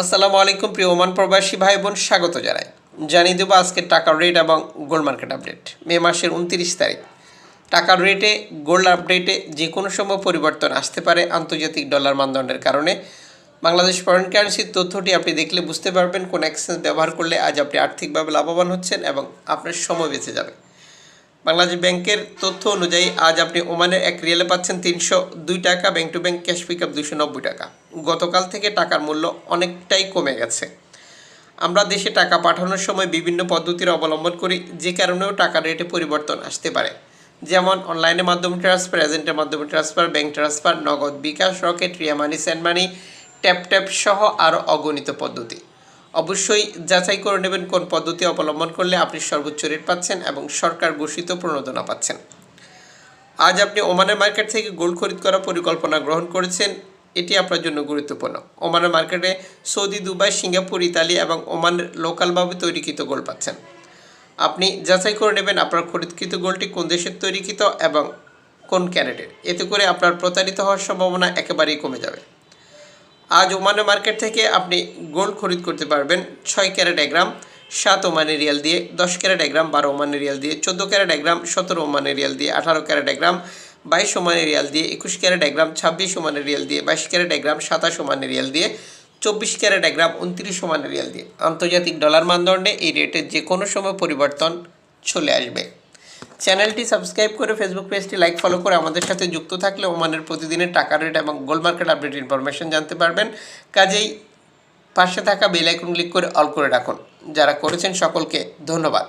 আসসালামু আলাইকুম, প্রিয় ওমান প্রবাসী ভাই বোন স্বাগত জানাই। জানিয়ে দেবো আজকে টাকার রেট এবং গোল্ড মার্কেট আপডেট মে মাসের উনত্রিশ তারিখ। টাকার রেটে গোল্ড আপডেটে যে কোনো সময় পরিবর্তন আসতে পারে আন্তর্জাতিক ডলার মানদণ্ডের কারণে। বাংলাদেশ ফরেন কারেন্সির তথ্যটি আপনি দেখলে বুঝতে পারবেন কোন এক্সচেঞ্জ ব্যবহার করলে আজ আপনি আর্থিকভাবে লাভবান হচ্ছেন এবং আপনার সময় বেঁচে যাবে। বাংলাদেশ ব্যাংকের তথ্য অনুযায়ী, আজ আপনি ওমানের এক রিয়েলে পাচ্ছেন তিনশো দুই টাকা, bank to bank cash pick up দুশো নব্বই টাকা। গতকাল থেকে টাকার মূল্য অনেকটাই কমে গেছে। আমরা দেশে টাকা পাঠানোর সময় বিভিন্ন পদ্ধতির অবলম্বন করি, যে কারণেও টাকার রেটে পরিবর্তন আসতে পারে। যেমন অনলাইনের মাধ্যমে ট্রান্সফার, এজেন্টের মাধ্যমে transfer, bank transfer, Nagad bKash, Rocket, Ria money send money, tap tap সহ আরও অগণিত পদ্ধতি। অবশ্যই যাচাই করে নেবেন কোন পদ্ধতি অবলম্বন করলে আপনি সর্বোচ্চ রেট পাচ্ছেন এবং সরকার ঘোষিত প্রণোদনা পাচ্ছেন। আজ আপনি ওমানের মার্কেট থেকে গোল্ড খরিদ করার পরিকল্পনা গ্রহণ করেছেন, এটি আপনার জন্য গুরুত্বপূর্ণ। ওমানের মার্কেটে সৌদি, দুবাই, সিঙ্গাপুর, ইতালি এবং ওমানের লোকালভাবে তৈরিকৃত গোল্ড পাচ্ছেন। আপনি যাচাই করে নেবেন আপনার খরিদকৃত গোলটি কোন দেশের তৈরিকৃত এবং কোন ক্যারেটের। এতে করে আপনার প্রতারিত হওয়ার সম্ভাবনা একেবারেই কমে যাবে। আজ ওমানের মার্কেট থেকে আপনি গোল্ড খরিদ করতে পারবেন ছয় ক্যারেট এক গ্রাম, সাত ওমানের রিয়াল দিয়ে দশ ক্যারেট এক গ্রাম, বারো ওমানের রিয়াল দিয়ে চোদ্দ ক্যারেট এক গ্রাম, সতেরো ওমানের রিয়াল দিয়ে আঠারো ক্যারেট এক গ্রাম, বাইশ ওমানের রিয়াল দিয়ে একুশ ক্যারেট এক গ্রাম, ছাব্বিশ ওমানের রিয়াল দিয়ে বাইশ ক্যারেট এক গ্রাম, সাতাশ ওমানের রিয়াল দিয়ে চব্বিশ ক্যারেট এক গ্রাম, উনত্রিশ ওমানের রিয়াল দিয়ে। আন্তর্জাতিক ডলার মানদণ্ডে এই রেটের যে কোনো সময় পরিবর্তন চলে আসবে। চ্যানেলটি সাবস্ক্রাইব করে ফেসবুক পেজটি লাইক ফলো করে আমাদের সাথে যুক্ত থাকলে ওমানের প্রতিদিনের টাকা রেট এবং গোল্ড মার্কেট আপডেট ইনফরমেশন জানতে পারবেন। কাজেই পাশে থাকা বেল আইকন ক্লিক করে অল করে রাখুন। যারা করেছেন সকলকে ধন্যবাদ।